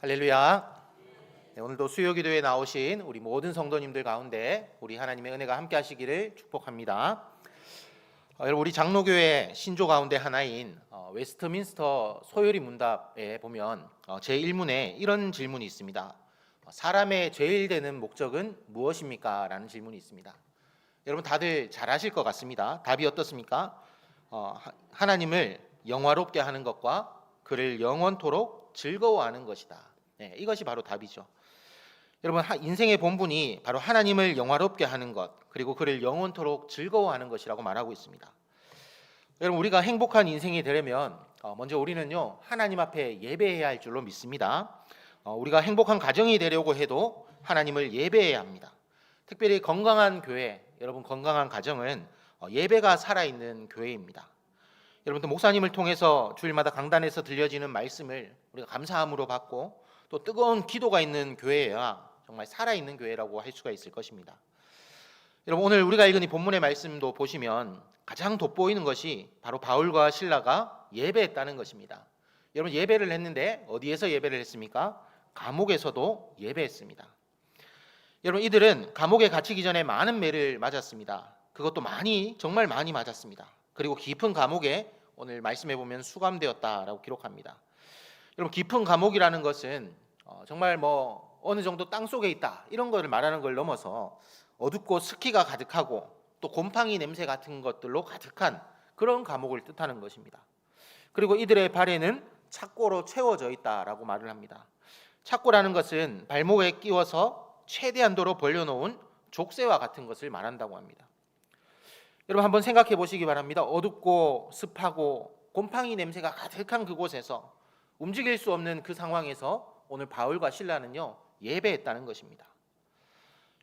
할렐루야. 네, 오늘도 수요 기도에 나오신 우리 모든 성도님들 가운데 우리 하나님의 은혜가 함께 하시기를 축복합니다. 어, 여러분 우리 장로교회 신조 가운데 하나인 어, 웨스트민스터 소요리 문답에 보면 어, 제 1문에 이런 질문이 있습니다. 어, 사람의 제일 되는 목적은 무엇입니까? 라는 질문이 있습니다. 여러분 다들 잘 아실 것 같습니다. 답이 어떻습니까? 어, 하- 하나님을 영화롭게 하는 것과 그를 영원토록 즐거워하는 것이다. 네, 이것이 바로 답이죠. 여러분 하- 인생의 본분이 바로 하나님을 영화롭게 하는 것 그리고 그를 영원토록 즐거워하는 것이라고 말하고 있습니다. 여러분 우리가 행복한 인생이 되려면 어, 먼저 우리는요 하나님 앞에 예배해야 할 줄로 믿습니다. 어, 우리가 행복한 가정이 되려고 해도 하나님을 예배해야 합니다. 특별히 건강한 교회, 여러분 건강한 가정은 어, 예배가 살아있는 교회입니다. 여러분들 목사님을 통해서 주일마다 강단에서 들려지는 말씀을 우리가 감사함으로 받고 또 뜨거운 기도가 있는 교회야 정말 살아있는 교회라고 할 수가 있을 것입니다. 여러분 오늘 우리가 읽은 이 본문의 말씀도 보시면 가장 돋보이는 것이 바로 바울과 신라가 예배했다는 것입니다. 여러분 예배를 했는데 어디에서 예배를 했습니까? 감옥에서도 예배했습니다. 여러분 이들은 감옥에 갇히기 전에 많은 매를 맞았습니다. 그것도 많이 정말 많이 맞았습니다. 그리고 깊은 감옥에 오늘 말씀해 보면 수감되었다라고 기록합니다. 여러분 깊은 감옥이라는 것은 어, 정말 뭐 어느 정도 땅 속에 있다 이런 것을 말하는 걸 넘어서 어둡고 습기가 가득하고 또 곰팡이 냄새 같은 것들로 가득한 그런 감옥을 뜻하는 것입니다. 그리고 이들의 발에는 착고로 채워져 있다라고 말을 합니다. 착고라는 것은 발목에 끼워서 최대한도로 벌려놓은 족쇄와 같은 것을 말한다고 합니다. 여러분 한번 생각해 보시기 바랍니다. 어둡고 습하고 곰팡이 냄새가 가득한 그곳에서 움직일 수 없는 그 상황에서 오늘 바울과 신라는요 예배했다는 것입니다.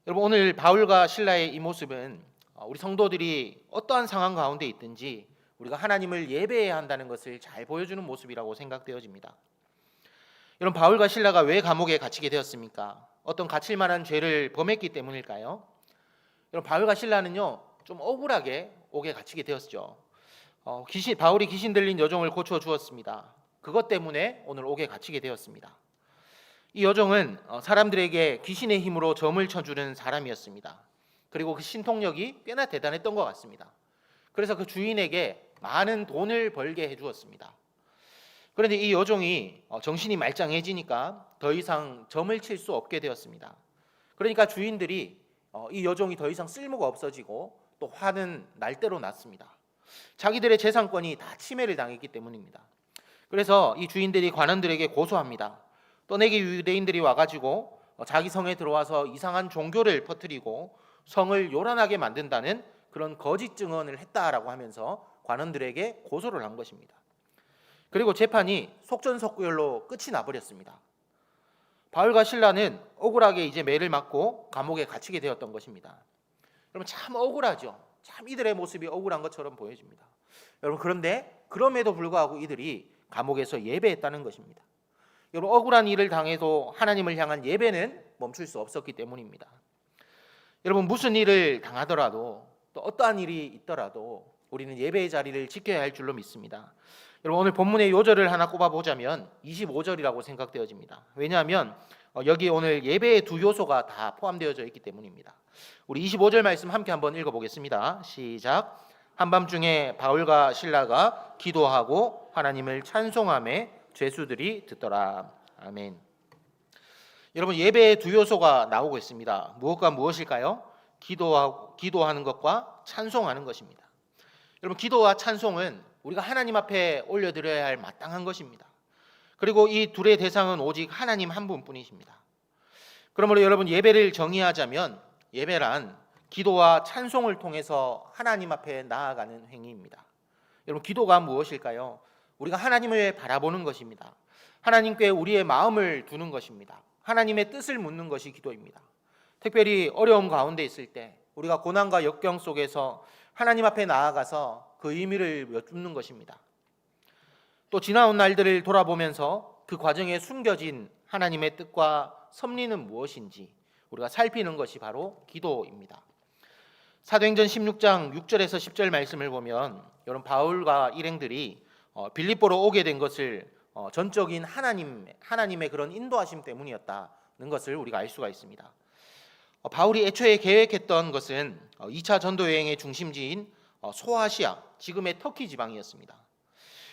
여러분 오늘 바울과 신라의 이 모습은 어, 우리 성도들이 어떠한 상황 가운데 있든지 우리가 하나님을 예배해야 한다는 것을 잘 보여주는 모습이라고 생각되어집니다. 여러분 바울과 신라가 왜 감옥에 갇히게 되었습니까? 어떤 갇힐 만한 죄를 범했기 때문일까요? 여러분 바울과 신라는요 좀 억울하게 옥에 갇히게 되었죠. 어, 귀신 바울이 귀신 들린 여종을 고쳐 주었습니다. 그것 때문에 오늘 옥에 갇히게 되었습니다. 이 여종은 어, 사람들에게 귀신의 힘으로 점을 쳐주는 사람이었습니다. 그리고 그 신통력이 꽤나 대단했던 것 같습니다. 그래서 그 주인에게 많은 돈을 벌게 해주었습니다. 그런데 이 여종이 어, 정신이 말짱해지니까 더 이상 점을 칠 수 없게 되었습니다. 그러니까 주인들이 어, 이 여종이 더 이상 쓸모가 없어지고 또 화는 날대로 났습니다. 자기들의 재산권이 다 침해를 당했기 때문입니다. 그래서 이 주인들이 관원들에게 고소합니다. 떠내기 유대인들이 와가지고 어, 자기 성에 들어와서 이상한 종교를 퍼뜨리고 성을 요란하게 만든다는 그런 거짓 증언을 했다라고 하면서 관원들에게 고소를 한 것입니다. 그리고 재판이 속전속결로 끝이 나버렸습니다. 바울과 신라는 억울하게 이제 매를 맞고 감옥에 갇히게 되었던 것입니다. 여러분 참 억울하죠. 참 이들의 모습이 억울한 것처럼 보여집니다. 여러분 그런데 그럼에도 불구하고 이들이 감옥에서 예배했다는 것입니다. 여러분 억울한 일을 당해도 하나님을 향한 예배는 멈출 수 없었기 때문입니다. 여러분 무슨 일을 당하더라도 또 어떠한 일이 있더라도 우리는 예배의 자리를 지켜야 할 줄로 믿습니다. 여러분 오늘 본문의 요절을 하나 꼽아 보자면 25절이라고 생각되어집니다. 왜냐하면 어, 여기 오늘 예배의 두 요소가 다 포함되어져 있기 때문입니다. 우리 25절 말씀 함께 한번 읽어보겠습니다. 시작. 한밤중에 바울과 신라가 기도하고 하나님을 찬송함에 죄수들이 듣더라. 아멘. 여러분 예배의 두 요소가 나오고 있습니다. 무엇과 무엇일까요? 기도하고 기도하는 것과 찬송하는 것입니다. 여러분 기도와 찬송은 우리가 하나님 앞에 올려드려야 할 마땅한 것입니다. 그리고 이 둘의 대상은 오직 하나님 한 분뿐이십니다. 그러므로 여러분 예배를 정의하자면 예배란 기도와 찬송을 통해서 하나님 앞에 나아가는 행위입니다. 여러분 기도가 무엇일까요? 우리가 하나님을 바라보는 것입니다. 하나님께 우리의 마음을 두는 것입니다. 하나님의 뜻을 묻는 것이 기도입니다. 특별히 어려움 가운데 있을 때 우리가 고난과 역경 속에서 하나님 앞에 나아가서 그 의미를 여쭙는 것입니다. 또 지나온 날들을 돌아보면서 그 과정에 숨겨진 하나님의 뜻과 섭리는 무엇인지 우리가 살피는 것이 바로 기도입니다. 사도행전 16장 6절에서 10절 말씀을 보면 여러분 바울과 일행들이 어, 빌립보로 오게 된 것을 어, 전적인 하나님 하나님의 그런 인도하심 때문이었다는 것을 우리가 알 수가 있습니다. 어, 바울이 애초에 계획했던 것은 어, 2차 전도 여행의 중심지인 어, 소아시아, 지금의 터키 지방이었습니다.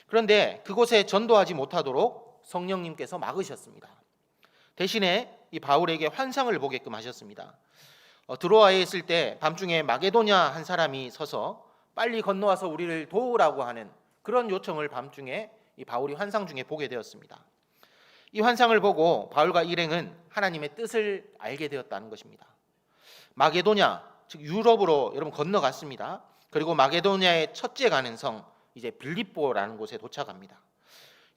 그런데 그곳에 전도하지 못하도록 성령님께서 막으셨습니다. 대신에 이 바울에게 환상을 보게끔 하셨습니다. 어, 드로아에 있을 때 밤중에 마게도냐 한 사람이 서서 빨리 건너와서 우리를 도우라고 하는 그런 요청을 밤중에 이 바울이 환상 중에 보게 되었습니다. 이 환상을 보고 바울과 일행은 하나님의 뜻을 알게 되었다는 것입니다. 마게도냐 즉 유럽으로 여러분 건너갔습니다. 그리고 마게도냐의 첫째 가는 성 이제 빌립보라는 곳에 도착합니다.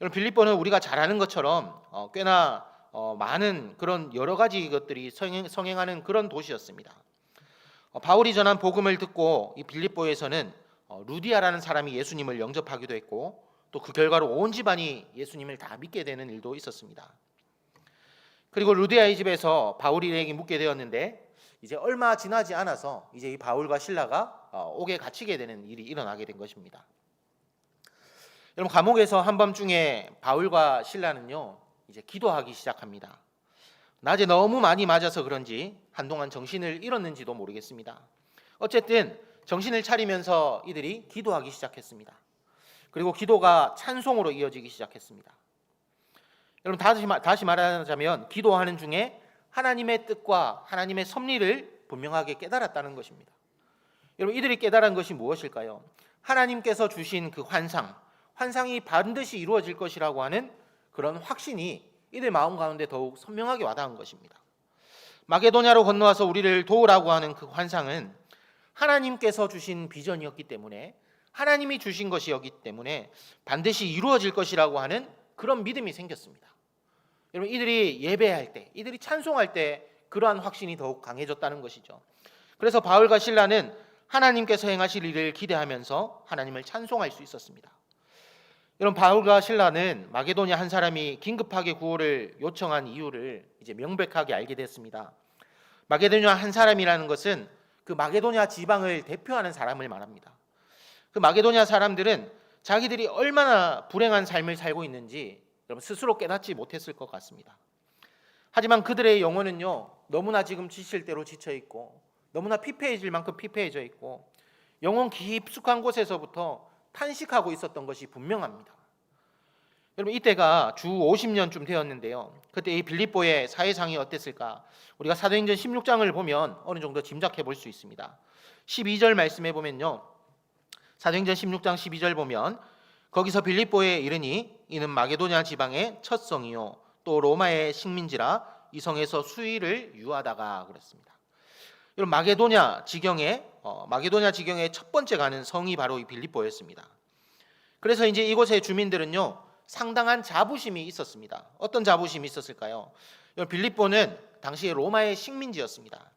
여러분 빌립보는 우리가 잘 아는 것처럼 어, 꽤나 어, 많은 그런 여러 가지 것들이 성행, 성행 하는 그런 도시였습니다. 어, 바울이 전한 복음을 듣고 이 빌립보에서는 어, 루디아라는 사람이 예수님을 영접하기도 했고 또 그 결과로 온 집안이 예수님을 다 믿게 되는 일도 있었습니다. 그리고 루디아의 집에서 바울이 에게 묵게 되었는데 이제 얼마 지나지 않아서 이제 이 바울과 신라가 어, 옥에 갇히게 되는 일이 일어나게 된 것입니다. 여러분 감옥에서 한밤중에 바울과 신라는요 이제 기도하기 시작합니다. 낮에 너무 많이 맞아서 그런지 한동안 정신을 잃었는지도 모르겠습니다. 어쨌든 정신을 차리면서 이들이 기도하기 시작했습니다. 그리고 기도가 찬송으로 이어지기 시작했습니다. 여러분 다시 말- 다시 말하자면 기도하는 중에 하나님의 뜻과 하나님의 섭리를 분명하게 깨달았다는 것입니다. 여러분 이들이 깨달은 것이 무엇일까요? 하나님께서 주신 그 환상, 환상이 반드시 이루어질 것이라고 하는 그런 확신이 이들 마음 가운데 더욱 선명하게 와닿은 것입니다. 마게도냐로 건너와서 우리를 도우라고 하는 그 환상은 하나님께서 주신 비전이었기 때문에 하나님이 주신 것이었기 때문에 반드시 이루어질 것이라고 하는 그런 믿음이 생겼습니다. 여러분 이들이 예배할 때, 이들이 찬송할 때 그러한 확신이 더욱 강해졌다는 것이죠. 그래서 바울과 신라는 하나님께서 행하실 일을 기대하면서 하나님을 찬송할 수 있었습니다. 여러분 바울과 신라는 마게도냐 한 사람이 긴급하게 구호를 요청한 이유를 이제 명백하게 알게 됐습니다. 마게도냐 한 사람이라는 것은 그 마게도냐 지방을 대표하는 사람을 말합니다. 그 마게도냐 사람들은 자기들이 얼마나 불행한 삶을 살고 있는지 여러분 스스로 깨닫지 못했을 것 같습니다. 하지만 그들의 영혼은요 너무나 지금 지칠 대로 지쳐 있고 너무나 피폐해질 만큼 피폐해져 있고 영혼 깊숙한 곳에서부터 탄식하고 있었던 것이 분명합니다. 여러분 이때가 주 50년쯤 되었는데요. 그때 이 빌립보의 사회상이 어땠을까? 우리가 사도행전 16장을 보면 어느 정도 짐작해 볼 수 있습니다. 12절 말씀해 보면요. 사도행전 16장 12절 보면 거기서 빌립보에 이르니 이는 마게도냐 지방의 첫 성이요 또 로마의 식민지라 이 성에서 수위를 유하다가 그랬습니다. 여러분 마게도냐 지경에 어, 마게도냐 지경의 첫 번째 가는 성이 바로 이 빌립보였습니다. 그래서 이제 이곳의 주민들은요 상당한 자부심이 있었습니다. 어떤 자부심이 있었을까요? 빌립보는 당시에 로마의 식민지였습니다.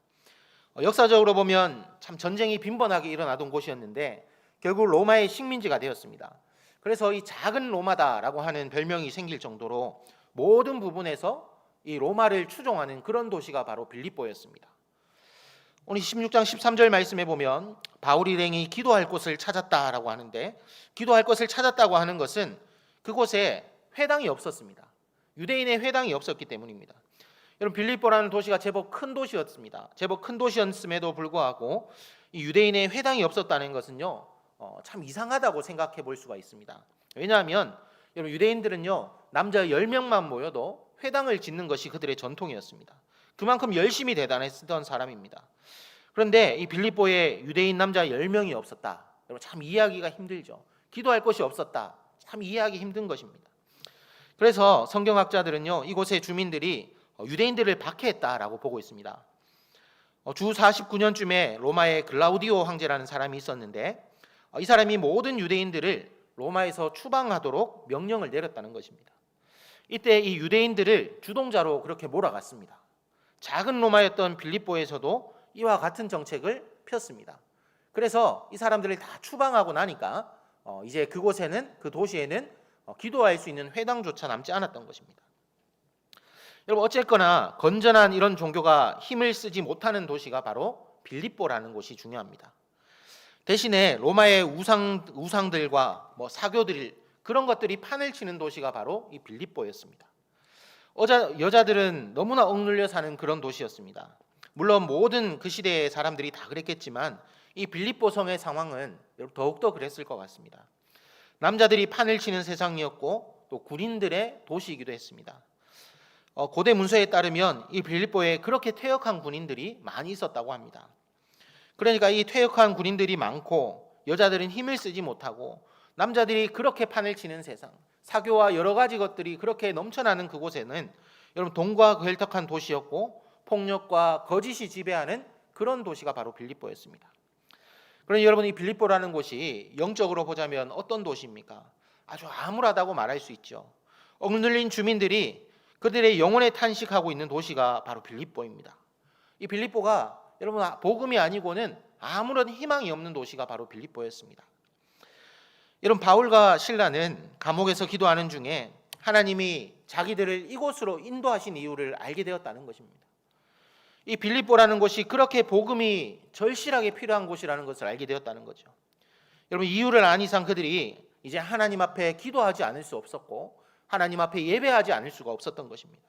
어, 역사적으로 보면 참 전쟁이 빈번하게 일어나던 곳이었는데 결국 로마의 식민지가 되었습니다. 그래서 이 작은 로마다라고 하는 별명이 생길 정도로 모든 부분에서 이 로마를 추종하는 그런 도시가 바로 빌립보였습니다. 오늘 16장 13절 말씀에 보면 바울 일행이 기도할 곳을 찾았다라고 하는데 기도할 곳을 찾았다고 하는 것은 그곳에 회당이 없었습니다. 유대인의 회당이 없었기 때문입니다. 여러분 빌립보라는 도시가 제법 큰 도시였습니다. 제법 큰 도시였음에도 불구하고 이 유대인의 회당이 없었다는 것은요 어, 참 이상하다고 생각해 볼 수가 있습니다. 왜냐하면 여러분 유대인들은요 남자 10명만 모여도 회당을 짓는 것이 그들의 전통이었습니다. 그만큼 열심히 대단했던 사람입니다. 그런데 이 빌립보에 유대인 남자 10명이 없었다. 여러분 참 이해하기가 힘들죠. 기도할 곳이 없었다. 참 이해하기 힘든 것입니다. 그래서 성경학자들은요 이곳의 주민들이 어, 유대인들을 박해했다라고 보고 있습니다. 어, 주 49년쯤에 로마의 글라우디오 황제라는 사람이 있었는데 어, 이 사람이 모든 유대인들을 로마에서 추방하도록 명령을 내렸다는 것입니다. 이때 이 유대인들을 주동자로 그렇게 몰아갔습니다. 작은 로마였던 빌립보에서도 이와 같은 정책을 폈습니다. 그래서 이 사람들을 다 추방하고 나니까 어, 이제 그곳에는 그 도시에는 어, 기도할 수 있는 회당조차 남지 않았던 것입니다. 여러분 어쨌거나 건전한 이런 종교가 힘을 쓰지 못하는 도시가 바로 빌립보라는 곳이 중요합니다. 대신에 로마의 우상 우상들과 뭐 사교들 그런 것들이 판을 치는 도시가 바로 이 빌립보였습니다. 어자, 여자들은 너무나 억눌려 사는 그런 도시였습니다. 물론 모든 그 시대의 사람들이 다 그랬겠지만 이 빌립보 성의 상황은 더욱더 그랬을 것 같습니다. 남자들이 판을 치는 세상이었고 또 군인들의 도시이기도 했습니다. 어, 고대 문서에 따르면 이 빌립보에 그렇게 퇴역한 군인들이 많이 있었다고 합니다. 그러니까 이 퇴역한 군인들이 많고 여자들은 힘을 쓰지 못하고 남자들이 그렇게 판을 치는 세상, 사교와 여러 가지 것들이 그렇게 넘쳐나는 그곳에는 여러분 돈과 결탁한 도시였고 폭력과 거짓이 지배하는 그런 도시가 바로 빌립보였습니다. 그러니 여러분 이 빌립보라는 곳이 영적으로 보자면 어떤 도시입니까? 아주 암울하다고 말할 수 있죠. 억눌린 주민들이 그들의 영혼에 탄식하고 있는 도시가 바로 빌립보입니다. 이 빌립보가 여러분 복음이 아니고는 아무런 희망이 없는 도시가 바로 빌립보였습니다. 여러분 바울과 신라는 감옥에서 기도하는 중에 하나님이 자기들을 이곳으로 인도하신 이유를 알게 되었다는 것입니다. 이 빌립보라는 곳이 그렇게 복음이 절실하게 필요한 곳이라는 것을 알게 되었다는 거죠. 여러분 이유를 안 이상 그들이 이제 하나님 앞에 기도하지 않을 수 없었고 하나님 앞에 예배하지 않을 수가 없었던 것입니다.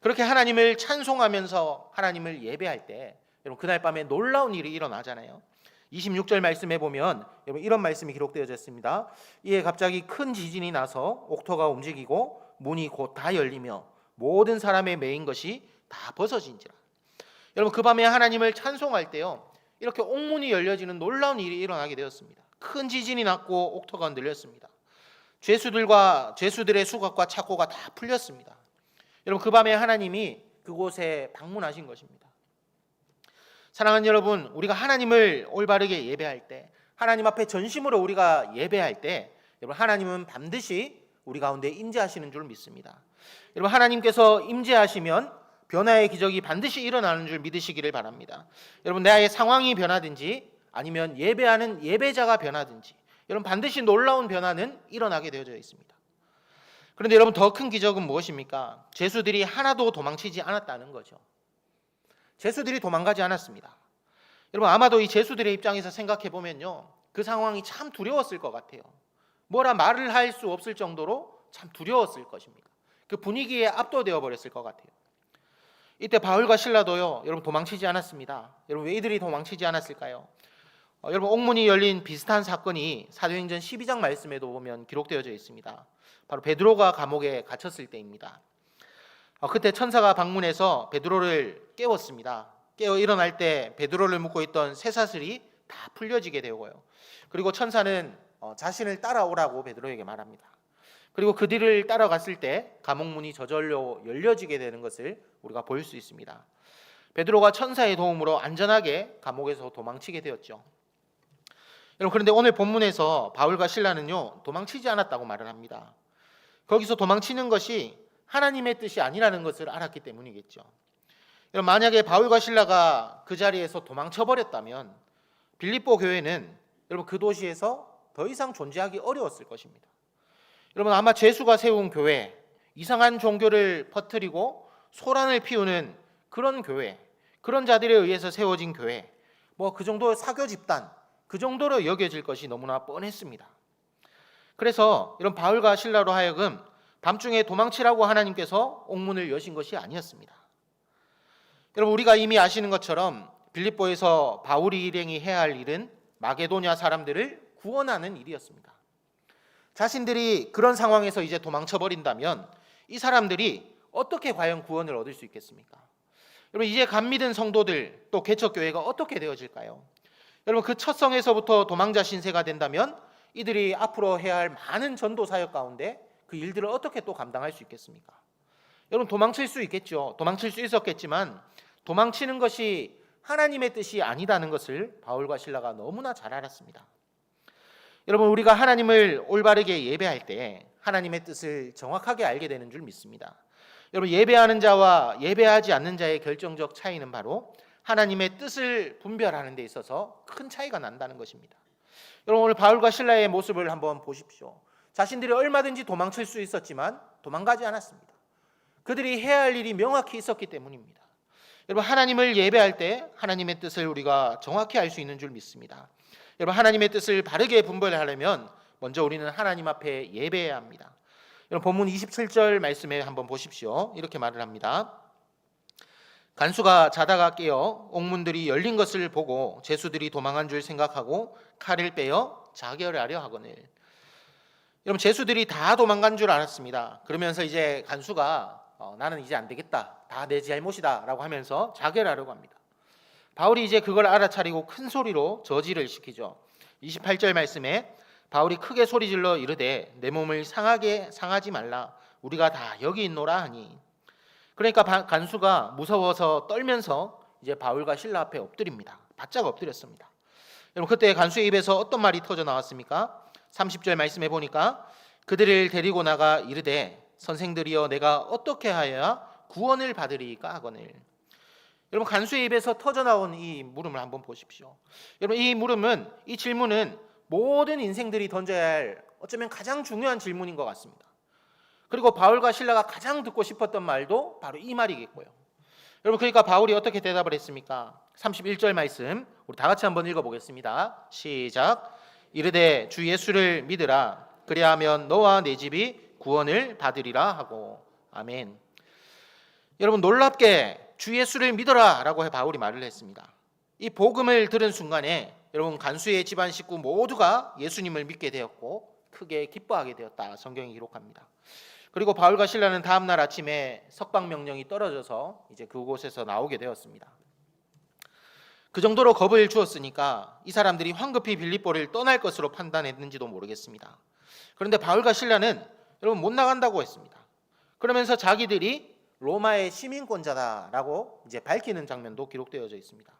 그렇게 하나님을 찬송하면서 하나님을 예배할 때 여러분 그날 밤에 놀라운 일이 일어나잖아요. 26절 말씀에 보면 여러분 이런 말씀이 기록되어져 있습니다. 이에 갑자기 큰 지진이 나서 옥토가 움직이고 문이 곧 다 열리며 모든 사람의 매인 것이 다 벗어진지라. 여러분 그 밤에 하나님을 찬송할 때요. 이렇게 옥문이 열려지는 놀라운 일이 일어나게 되었습니다. 큰 지진이 났고 옥토가 흔들렸습니다. 죄수들과 죄수들의 수갑과 착고가 다 풀렸습니다. 여러분 그 밤에 하나님이 그곳에 방문하신 것입니다. 사랑하는 여러분, 우리가 하나님을 올바르게 예배할 때, 하나님 앞에 전심으로 우리가 예배할 때, 여러분 하나님은 반드시 우리 가운데 임재하시는 줄 믿습니다. 여러분 하나님께서 임재하시면 변화의 기적이 반드시 일어나는 줄 믿으시기를 바랍니다. 여러분 나의 상황이 변하든지 아니면 예배하는 예배자가 변하든지 여러분 반드시 놀라운 변화는 일어나게 되어져 있습니다. 그런데 여러분 더 큰 기적은 무엇입니까? 제수들이 하나도 도망치지 않았다는 거죠. 제수들이 도망가지 않았습니다. 여러분 아마도 이 제수들의 입장에서 생각해 보면요. 그 상황이 참 두려웠을 것 같아요. 뭐라 말을 할 수 없을 정도로 참 두려웠을 것입니다. 그 분위기에 압도되어 버렸을 것 같아요. 이때 바울과 신라도요. 여러분 도망치지 않았습니다. 여러분 왜 이들이 도망치지 않았을까요? 어, 여러분 옥문이 열린 비슷한 사건이 사도행전 12장 말씀에도 보면 기록되어져 있습니다. 바로 베드로가 감옥에 갇혔을 때입니다. 어, 그때 천사가 방문해서 베드로를 깨웠습니다. 깨어 일어날 때 베드로를 묶고 있던 쇠사슬이 다 풀려지게 되고요. 그리고 천사는 어, 자신을 따라오라고 베드로에게 말합니다. 그리고 그 뒤를 따라갔을 때 감옥 문이 저절로 열려지게 되는 것을 우리가 볼 수 있습니다. 베드로가 천사의 도움으로 안전하게 감옥에서 도망치게 되었죠. 여러분 그런데 오늘 본문에서 바울과 신라는요 도망치지 않았다고 말을 합니다. 거기서 도망치는 것이 하나님의 뜻이 아니라는 것을 알았기 때문이겠죠. 여러분 만약에 바울과 신라가 그 자리에서 도망쳐 버렸다면 빌립보 교회는 여러분 그 도시에서 더 이상 존재하기 어려웠을 것입니다. 여러분 아마 제수가 세운 교회, 이상한 종교를 퍼뜨리고 소란을 피우는 그런 교회, 그런 자들에 의해서 세워진 교회, 뭐 그 정도 사교 집단, 그 정도로 여겨질 것이 너무나 뻔했습니다. 그래서 이런 바울과 신라로 하여금 밤중에 도망치라고 하나님께서 옥문을 여신 것이 아니었습니다. 여러분 우리가 이미 아시는 것처럼 빌립보에서 바울이 일행이 해야 할 일은 마게도냐 사람들을 구원하는 일이었습니다. 자신들이 그런 상황에서 이제 도망쳐 버린다면 이 사람들이 어떻게 과연 구원을 얻을 수 있겠습니까? 여러분 이제 감 믿은 성도들 또 개척 교회가 어떻게 되어질까요? 여러분 그 첫 성에서부터 도망자 신세가 된다면 이들이 앞으로 해야 할 많은 전도 사역 가운데 그 일들을 어떻게 또 감당할 수 있겠습니까? 여러분 도망칠 수 있겠죠. 도망칠 수 있었겠지만 도망치는 것이 하나님의 뜻이 아니다는 것을 바울과 신라가 너무나 잘 알았습니다. 여러분 우리가 하나님을 올바르게 예배할 때 하나님의 뜻을 정확하게 알게 되는 줄 믿습니다. 여러분 예배하는 자와 예배하지 않는 자의 결정적 차이는 바로 하나님의 뜻을 분별하는 데 있어서 큰 차이가 난다는 것입니다. 여러분 오늘 바울과 신라의 모습을 한번 보십시오. 자신들이 얼마든지 도망칠 수 있었지만 도망가지 않았습니다. 그들이 해야 할 일이 명확히 있었기 때문입니다. 여러분 하나님을 예배할 때 하나님의 뜻을 우리가 정확히 알 수 있는 줄 믿습니다. 여러분 하나님의 뜻을 바르게 분별하려면 먼저 우리는 하나님 앞에 예배해야 합니다. 여러분 본문 27절 말씀에 한번 보십시오. 이렇게 말을 합니다. 간수가 자다가 깨어 옥문들이 열린 것을 보고 제수들이 도망한 줄 생각하고 칼을 빼어 자결하려 하거늘. 여러분 제수들이 다 도망간 줄 알았습니다. 그러면서 이제 간수가 어, 나는 이제 안 되겠다. 다 내 잘못이다라고 하면서 자결하려고 합니다. 바울이 이제 그걸 알아차리고 큰 소리로 저지를 시키죠. 28절 말씀에 바울이 크게 소리질러 이르되 내 몸을 상하게 상하지 말라 우리가 다 여기 있노라 하니 그러니까 바- 간수가 무서워서 떨면서 이제 바울과 신라 앞에 엎드립니다. 바짝 엎드렸습니다. 여러분 그때 간수의 입에서 어떤 말이 터져 나왔습니까? 30절 말씀해 보니까 그들을 데리고 나가 이르되 선생들이여 내가 어떻게 하여야 구원을 받으리까 하거늘 여러분 간수의 입에서 터져 나온 이 물음을 한번 보십시오. 여러분 이 물음은 이 질문은 모든 인생들이 던져야 할 어쩌면 가장 중요한 질문인 것 같습니다. 그리고 바울과 신라가 가장 듣고 싶었던 말도 바로 이 말이겠고요. 여러분 그러니까 바울이 어떻게 대답을 했습니까? 31절 말씀 우리 다 같이 한번 읽어 보겠습니다. 시작. 이르되 주 예수를 믿으라. 그리하면 너와 내 집이 구원을 받으리라 하고 아멘. 여러분 놀랍게 주 예수를 믿어라라고 해 바울이 말을 했습니다. 이 복음을 들은 순간에 여러분 간수의 집안 식구 모두가 예수님을 믿게 되었고 크게 기뻐하게 되었다. 성경이 기록합니다. 그리고 바울과 신라는 다음 날 아침에 석방 명령이 떨어져서 이제 그곳에서 나오게 되었습니다. 그 정도로 겁을 주었으니까 이 사람들이 황급히 빌립보를 떠날 것으로 판단했는지도 모르겠습니다. 그런데 바울과 신라는 여러분 못 나간다고 했습니다. 그러면서 자기들이 로마의 시민권자다라고 이제 밝히는 장면도 기록되어져 있습니다.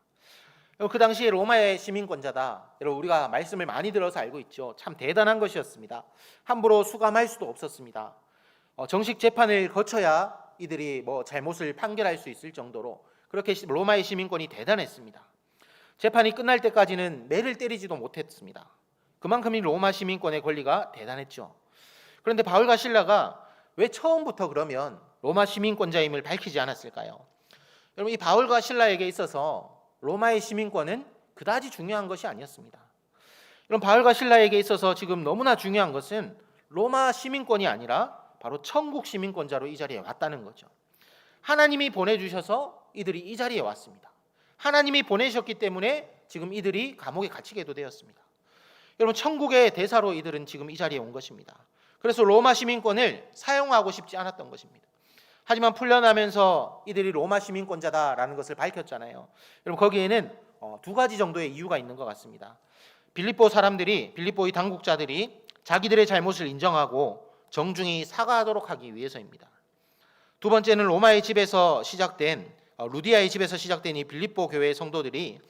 그 당시에 로마의 시민권자다. 여러분 우리가 말씀을 많이 들어서 알고 있죠. 참 대단한 것이었습니다. 함부로 수감할 수도 없었습니다. 어, 정식 재판을 거쳐야 이들이 뭐 잘못을 판결할 수 있을 정도로 그렇게 시- 로마의 시민권이 대단했습니다. 재판이 끝날 때까지는 매를 때리지도 못했습니다. 그만큼 이 로마 시민권의 권리가 대단했죠. 그런데 바울과 신라가 왜 처음부터 그러면 로마 시민권자임을 밝히지 않았을까요? 여러분 이 바울과 신라에게 있어서 로마의 시민권은 그다지 중요한 것이 아니었습니다. 여러분 바울과 신라에게 있어서 지금 너무나 중요한 것은 로마 시민권이 아니라 바로 천국 시민권자로 이 자리에 왔다는 거죠. 하나님이 보내주셔서 이들이 이 자리에 왔습니다. 하나님이 보내셨기 때문에 지금 이들이 감옥에 갇히게도 되었습니다. 여러분 천국의 대사로 이들은 지금 이 자리에 온 것입니다. 그래서 로마 시민권을 사용하고 싶지 않았던 것입니다. 하지만 풀려나면서 이들이 로마 시민권자다라는 것을 밝혔잖아요. 여러분 거기에는 어, 두 가지 정도의 이유가 있는 것 같습니다. 빌립보 사람들이 빌립보의 당국자들이 자기들의 잘못을 인정하고 정중히 사과하도록 하기 위해서입니다. 두 번째는 로마의 집에서 시작된 어, 루디아의 집에서 시작된 이 빌립보 교회의 성도들이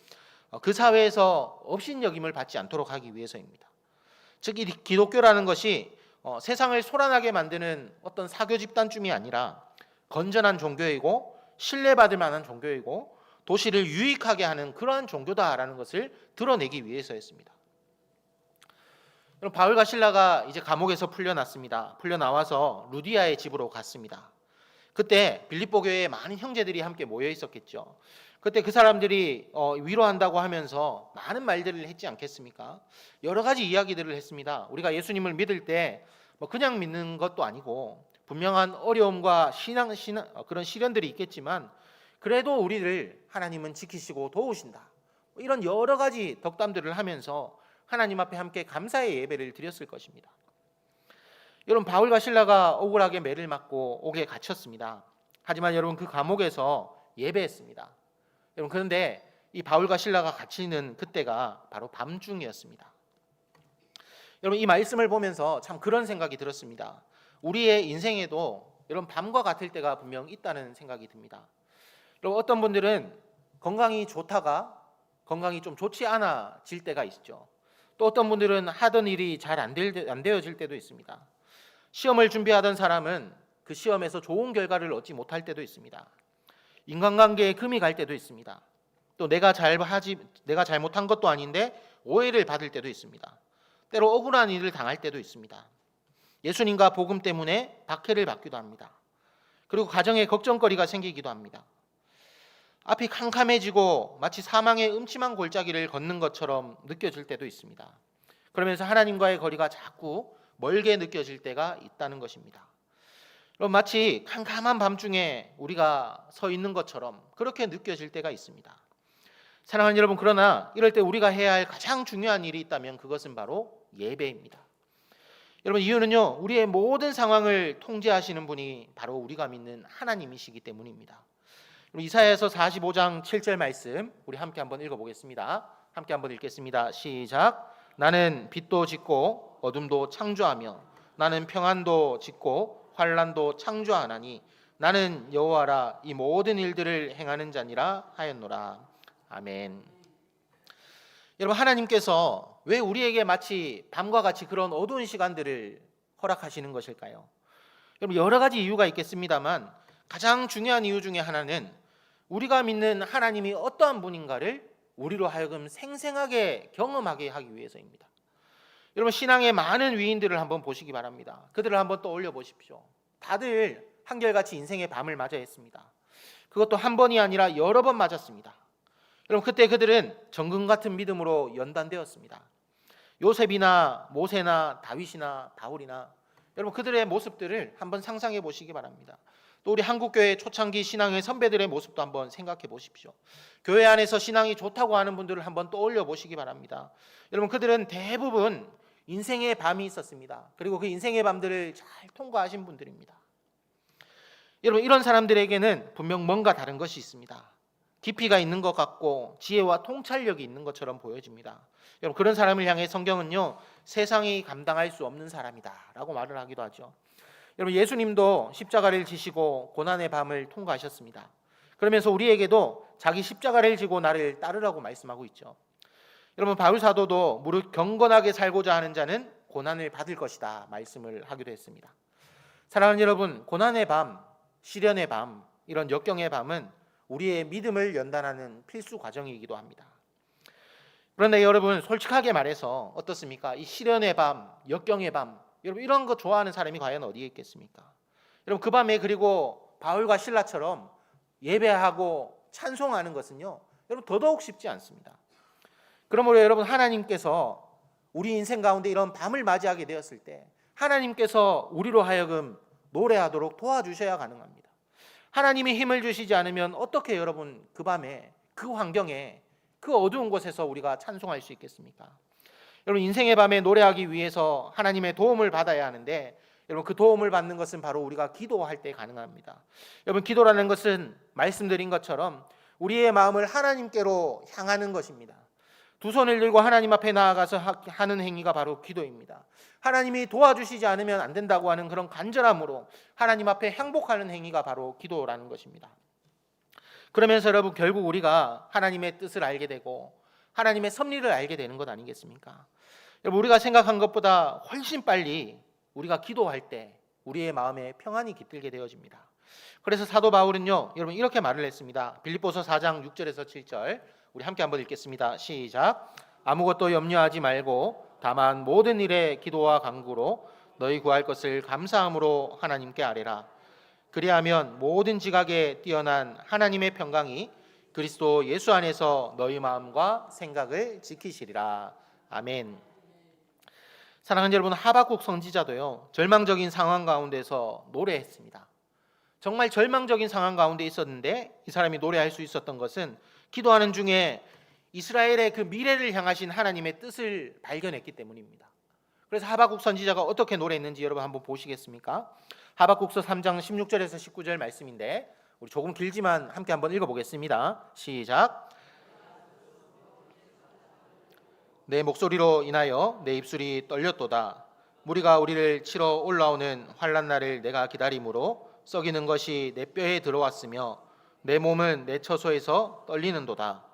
어, 그 사회에서 업신여김을 받지 않도록 하기 위해서입니다. 즉 이 기독교라는 것이 어, 세상을 소란하게 만드는 어떤 사교 집단쯤이 아니라 건전한 종교이고 신뢰받을 만한 종교이고 도시를 유익하게 하는 그러한 종교다라는 것을 드러내기 위해서였습니다. 그럼 바울과 신라가 이제 감옥에서 풀려났습니다. 풀려나와서 루디아의 집으로 갔습니다. 그때 빌립보 교회에 많은 형제들이 함께 모여 있었겠죠. 그때 그 사람들이 어, 위로한다고 하면서 많은 말들을 했지 않겠습니까? 여러 가지 이야기들을 했습니다. 우리가 예수님을 믿을 때 뭐 그냥 믿는 것도 아니고 분명한 어려움과 신앙, 신앙 어, 그런 시련들이 있겠지만 그래도 우리를 하나님은 지키시고 도우신다. 뭐 이런 여러 가지 덕담들을 하면서 하나님 앞에 함께 감사의 예배를 드렸을 것입니다. 여러분 바울과 신라가 억울하게 매를 맞고 옥에 갇혔습니다. 하지만 여러분 그 감옥에서 예배했습니다. 여러분 그런데 이 바울과 신라가 갇히는 그때가 바로 밤중이었습니다. 여러분 이 말씀을 보면서 참 그런 생각이 들었습니다. 우리의 인생에도 여러분 밤과 같을 때가 분명 있다는 생각이 듭니다. 여러분 어떤 분들은 건강이 좋다가 건강이 좀 좋지 않아질 때가 있죠. 또 어떤 분들은 하던 일이 잘 안 되어질 때도 있습니다. 시험을 준비하던 사람은 그 시험에서 좋은 결과를 얻지 못할 때도 있습니다. 인간관계에 금이 갈 때도 있습니다. 또 내가 잘 하지 내가 잘못한 것도 아닌데 오해를 받을 때도 있습니다. 때로 억울한 일을 당할 때도 있습니다. 예수님과 복음 때문에 박해를 받기도 합니다. 그리고 가정에 걱정거리가 생기기도 합니다. 앞이 캄캄해지고 마치 사망의 음침한 골짜기를 걷는 것처럼 느껴질 때도 있습니다. 그러면서 하나님과의 거리가 자꾸 멀게 느껴질 때가 있다는 것입니다. 그럼 마치 캄캄한 밤중에 우리가 서 있는 것처럼 그렇게 느껴질 때가 있습니다. 사랑하는 여러분, 그러나 이럴 때 우리가 해야 할 가장 중요한 일이 있다면 그것은 바로 예배입니다. 여러분, 이유는요, 우리의 모든 상황을 통제하시는 분이 바로 우리가 믿는 하나님이시기 때문입니다. 그럼 이사야서 45장 7절 말씀 우리 함께 한번 읽어 보겠습니다. 함께 한번 읽겠습니다. 시작. 나는 빛도 짓고 어둠도 창조하며 나는 평안도 짓고 환란도 창조하나니 나는 여호와라 이 모든 일들을 행하는 자니라 하였노라. 아멘. 여러분 하나님께서 왜 우리에게 마치 밤과 같이 그런 어두운 시간들을 허락하시는 것일까요? 여러분 여러 가지 이유가 있겠습니다만 가장 중요한 이유 중에 하나는 우리가 믿는 하나님이 어떠한 분인가를 우리로 하여금 생생하게 경험하게 하기 위해서입니다. 여러분 신앙의 많은 위인들을 한번 보시기 바랍니다. 그들을 한번 떠올려 보십시오. 다들 한결같이 인생의 밤을 맞이했습니다. 그것도 한 번이 아니라 여러 번 맞았습니다. 여러분 그때 그들은 정금 같은 믿음으로 연단되었습니다. 요셉이나 모세나 다윗이나 바울이나 여러분 그들의 모습들을 한번 상상해 보시기 바랍니다. 또 우리 한국 교회 초창기 신앙의 선배들의 모습도 한번 생각해 보십시오. 교회 안에서 신앙이 좋다고 하는 분들을 한번 떠올려 보시기 바랍니다. 여러분 그들은 대부분 인생의 밤이 있었습니다. 그리고 그 인생의 밤들을 잘 통과하신 분들입니다. 여러분 이런 사람들에게는 분명 뭔가 다른 것이 있습니다. 깊이가 있는 것 같고 지혜와 통찰력이 있는 것처럼 보여집니다. 여러분 그런 사람을 향해 성경은요 세상이 감당할 수 없는 사람이다라고 말을 하기도 하죠. 여러분 예수님도 십자가를 지시고 고난의 밤을 통과하셨습니다. 그러면서 우리에게도 자기 십자가를 지고 나를 따르라고 말씀하고 있죠. 여러분 바울 사도도 무릇 경건하게 살고자 하는 자는 고난을 받을 것이다 말씀을 하기도 했습니다. 사랑하는 여러분, 고난의 밤, 시련의 밤, 이런 역경의 밤은 우리의 믿음을 연단하는 필수 과정이기도 합니다. 그런데 여러분 솔직하게 말해서 어떻습니까? 이 시련의 밤, 역경의 밤, 여러분 이런 거 좋아하는 사람이 과연 어디에 있겠습니까? 여러분 그 밤에 그리고 바울과 신라처럼 예배하고 찬송하는 것은요, 여러분 더더욱 쉽지 않습니다. 그러므로 여러분 하나님께서 우리 인생 가운데 이런 밤을 맞이하게 되었을 때 하나님께서 우리로 하여금 노래하도록 도와주셔야 가능합니다. 하나님이 힘을 주시지 않으면 어떻게 여러분 그 밤에 그 환경에 그 어두운 곳에서 우리가 찬송할 수 있겠습니까? 여러분 인생의 밤에 노래하기 위해서 하나님의 도움을 받아야 하는데 여러분 그 도움을 받는 것은 바로 우리가 기도할 때 가능합니다. 여러분 기도라는 것은 말씀드린 것처럼 우리의 마음을 하나님께로 향하는 것입니다. 두 손을 들고 하나님 앞에 나아가서 하는 행위가 바로 기도입니다. 하나님이 도와주시지 않으면 안 된다고 하는 그런 간절함으로 하나님 앞에 항복하는 행위가 바로 기도라는 것입니다. 그러면서 여러분 결국 우리가 하나님의 뜻을 알게 되고 하나님의 섭리를 알게 되는 것 아니겠습니까? 여러분 우리가 생각한 것보다 훨씬 빨리 우리가 기도할 때 우리의 마음에 평안이 깃들게 되어집니다. 그래서 사도 바울은요, 여러분 이렇게 말을 했습니다. 빌립보서 4장 6절에서 7절 우리 함께 한번 읽겠습니다. 시작. 아무것도 염려하지 말고 다만 모든 일에 기도와 간구로 너희 구할 것을 감사함으로 하나님께 아뢰라. 그리하면 모든 지각에 뛰어난 하나님의 평강이 그리스도 예수 안에서 너희 마음과 생각을 지키시리라. 아멘. 사랑하는 여러분, 하박국 선지자도요. 절망적인 상황 가운데서 노래했습니다. 정말 절망적인 상황 가운데 있었는데 이 사람이 노래할 수 있었던 것은 기도하는 중에 이스라엘의 그 미래를 향하신 하나님의 뜻을 발견했기 때문입니다. 그래서 하박국 선지자가 어떻게 노래했는지 여러분 한번 보시겠습니까? 하박국서 3장 16절에서 19절 말씀인데 우리 조금 길지만 함께 한번 읽어보겠습니다. 시작. 내 목소리로 인하여 내 입술이 떨렸도다. 무리가 우리를 치러 올라오는 환란 날을 내가 기다림으로 썩이는 것이 내 뼈에 들어왔으며 내 몸은 내 처소에서 떨리는도다.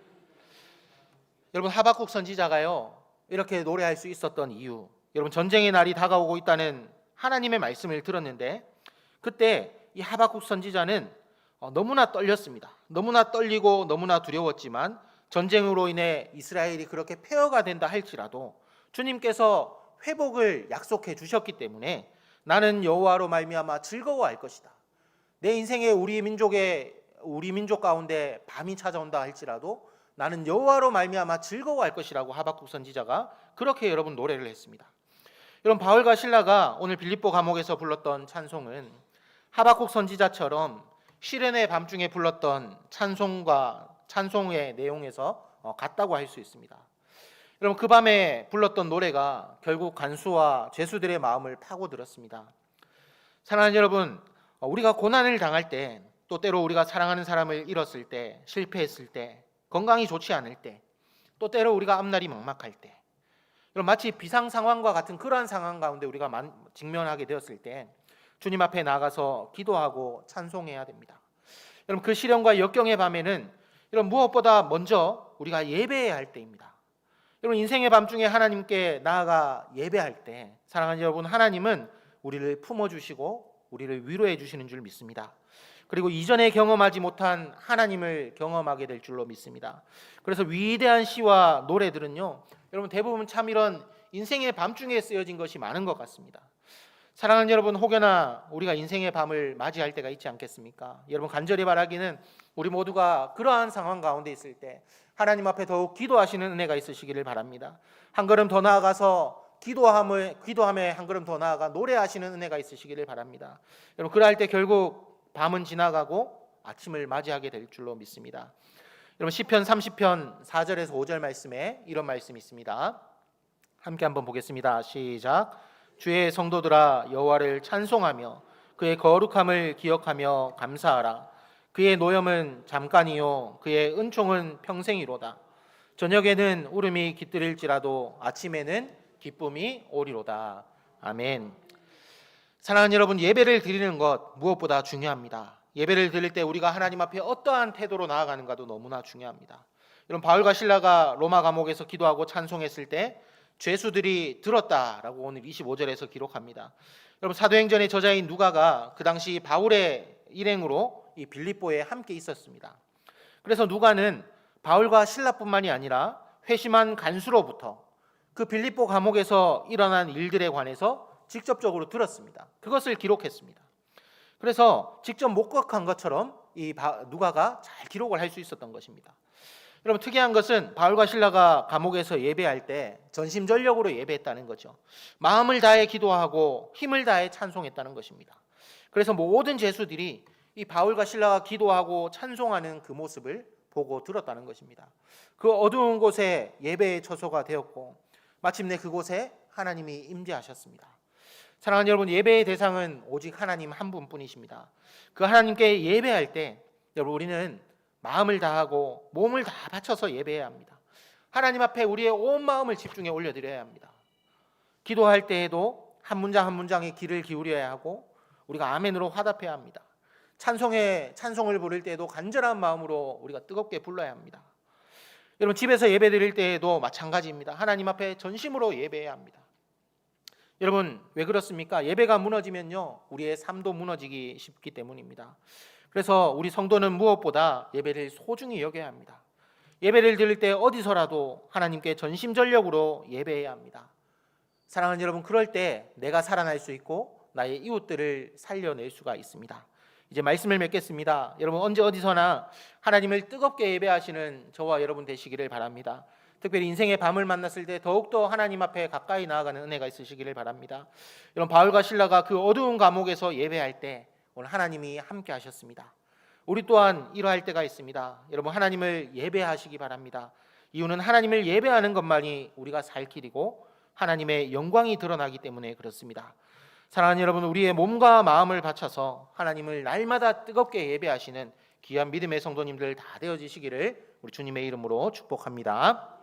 여러분 하박국 선지자가요 이렇게 노래할 수 있었던 이유 여러분 전쟁의 날이 다가오고 있다는 하나님의 말씀을 들었는데 그때 이 하박국 선지자는 어, 너무나 떨렸습니다. 너무나 떨리고 너무나 두려웠지만 전쟁으로 인해 이스라엘이 그렇게 폐허가 된다 할지라도 주님께서 회복을 약속해 주셨기 때문에 나는 여호와로 말미암아 즐거워할 것이다. 내 인생에 우리 민족의 우리 민족 가운데 밤이 찾아온다 할지라도 나는 여호와로 말미암아 즐거워할 것이라고 하박국 선지자가 그렇게 여러분 노래를 했습니다. 여러분 바울과 신라가 오늘 빌립보 감옥에서 불렀던 찬송은 하박국 선지자처럼 시련의 밤중에 불렀던 찬송과 찬송의 내용에서 어, 같다고 할 수 있습니다. 여러분 그 밤에 불렀던 노래가 결국 간수와 죄수들의 마음을 파고들었습니다. 사랑하는 여러분, 어, 우리가 고난을 당할 때, 또 때로 우리가 사랑하는 사람을 잃었을 때, 실패했을 때, 건강이 좋지 않을 때, 또 때로 우리가 앞날이 막막할 때, 여러분 마치 비상 상황과 같은 그러한 상황 가운데 우리가 만- 직면하게 되었을 때, 주님 앞에 나가서 기도하고 찬송해야 됩니다. 여러분 그 시련과 역경의 밤에는 여러분 무엇보다 먼저 우리가 예배해야 할 때입니다. 여러분 인생의 밤중에 하나님께 나아가 예배할 때 사랑하는 여러분 하나님은 우리를 품어 주시고 우리를 위로해 주시는 줄 믿습니다. 그리고 이전에 경험하지 못한 하나님을 경험하게 될 줄로 믿습니다. 그래서 위대한 시와 노래들은요. 여러분 대부분 참 이런 인생의 밤중에 쓰여진 것이 많은 것 같습니다. 사랑하는 여러분 혹여나 우리가 인생의 밤을 맞이할 때가 있지 않겠습니까? 여러분 간절히 바라기는 우리 모두가 그러한 상황 가운데 있을 때 하나님 앞에 더욱 기도하시는 은혜가 있으시기를 바랍니다. 한 걸음 더 나아가서 기도함을 기도함에 한 걸음 더 나아가 노래하시는 은혜가 있으시기를 바랍니다. 여러분 그럴 때 결국 밤은 지나가고 아침을 맞이하게 될 줄로 믿습니다. 여러분 시편 30편 4절에서 5절 말씀에 이런 말씀이 있습니다. 함께 한번 보겠습니다. 시작. 주의 성도들아 여호와를 찬송하며 그의 거룩함을 기억하며 감사하라. 그의 노염은 잠깐이요 그의 은총은 평생이로다. 저녁에는 울음이 깃들일지라도 아침에는 기쁨이 오리로다. 아멘. 사랑하는 여러분, 예배를 드리는 것 무엇보다 중요합니다. 예배를 드릴 때 우리가 하나님 앞에 어떠한 태도로 나아가는가도 너무나 중요합니다. 여러분 바울과 신라가 로마 감옥에서 기도하고 찬송했을 때 죄수들이 들었다라고 오늘 25절에서 기록합니다. 여러분 사도행전의 저자인 누가가 그 당시 바울의 일행으로 이 빌립보에 함께 있었습니다. 그래서 누가는 바울과 신라뿐만이 아니라 회심한 간수로부터 그 빌립보 감옥에서 일어난 일들에 관해서 직접적으로 들었습니다. 그것을 기록했습니다. 그래서 직접 목격한 것처럼 이 바- 누가가 잘 기록을 할 수 있었던 것입니다. 여러분 특이한 것은 바울과 신라가 감옥에서 예배할 때 전심전력으로 예배했다는 거죠. 마음을 다해 기도하고 힘을 다해 찬송했다는 것입니다. 그래서 모든 제수들이 이 바울과 신라가 기도하고 찬송하는 그 모습을 보고 들었다는 것입니다. 그 어두운 곳에 예배의 처소가 되었고 마침내 그곳에 하나님이 임재하셨습니다. 사랑하는 여러분, 예배의 대상은 오직 하나님 한 분뿐이십니다. 그 하나님께 예배할 때 여러분 우리는 마음을 다하고 몸을 다 바쳐서 예배해야 합니다. 하나님 앞에 우리의 온 마음을 집중해 올려 드려야 합니다. 기도할 때에도 한 문장 한 문장에 귀를 기울여야 하고 우리가 아멘으로 화답해야 합니다. 찬송에 찬송을 부를 때에도 간절한 마음으로 우리가 뜨겁게 불러야 합니다. 여러분 집에서 예배 드릴 때에도 마찬가지입니다. 하나님 앞에 전심으로 예배해야 합니다. 여러분 왜 그렇습니까? 예배가 무너지면요 우리의 삶도 무너지기 쉽기 때문입니다. 그래서 우리 성도는 무엇보다 예배를 소중히 여겨야 합니다. 예배를 드릴 때 어디서라도 하나님께 전심전력으로 예배해야 합니다. 사랑하는 여러분, 그럴 때 내가 살아날 수 있고 나의 이웃들을 살려낼 수가 있습니다. 이제 말씀을 맺겠습니다. 여러분 언제 어디서나 하나님을 뜨겁게 예배하시는 저와 여러분 되시기를 바랍니다. 특별히 인생의 밤을 만났을 때 더욱더 하나님 앞에 가까이 나아가는 은혜가 있으시기를 바랍니다. 여러분 바울과 신라가 그 어두운 감옥에서 예배할 때 오늘 하나님이 함께 하셨습니다. 우리 또한 이러할 때가 있습니다. 여러분 하나님을 예배하시기 바랍니다. 이유는 하나님을 예배하는 것만이 우리가 살 길이고 하나님의 영광이 드러나기 때문에 그렇습니다. 사랑하는 여러분, 우리의 몸과 마음을 바쳐서 하나님을 날마다 뜨겁게 예배하시는 귀한 믿음의 성도님들 다 되어지시기를 우리 주님의 이름으로 축복합니다.